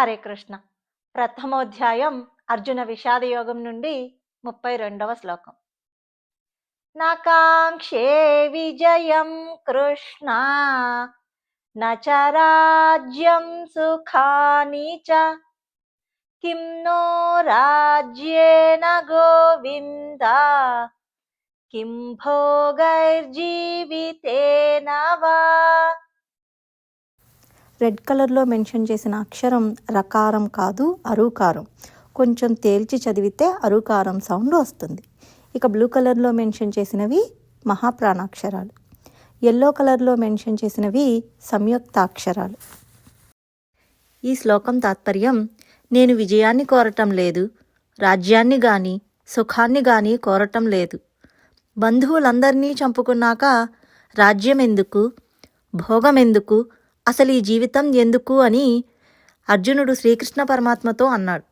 హరే కృష్ణ. ప్రథమోధ్యాయం అర్జున విషాద యోగం నుండి ముప్పై రెండవ శ్లోకం. నకాంక్షే విజయం కృష్ణ. నచ రాజ్యం సుఖాని చ. కిం నో రాజ్యేన గోవింద. కిం భోగైర్జీవితేన వా రెడ్ కలర్లో మెన్షన్ చేసిన అక్షరం రకారం కాదు అరుకారం. కొంచెం తేల్చి చదివితే అరుకారం సౌండ్ వస్తుంది. ఇక బ్లూ కలర్లో మెన్షన్ చేసినవి మహాప్రాణాక్షరాలు. ఎల్లో కలర్లో మెన్షన్ చేసినవి సంయుక్తాక్షరాలు. ఈ శ్లోకం తాత్పర్యం నేను విజయాన్ని కోరటం లేదు రాజ్యాన్ని గాని సుఖాన్ని గాని కోరటం లేదు. బంధువులందరినీ చంపుకున్నాక రాజ్యం ఎందుకు భోగం ఎందుకు అసలు ఈ జీవితం ఎందుకు అని అర్జునుడు శ్రీకృష్ణ పరమాత్మతో అన్నాడు.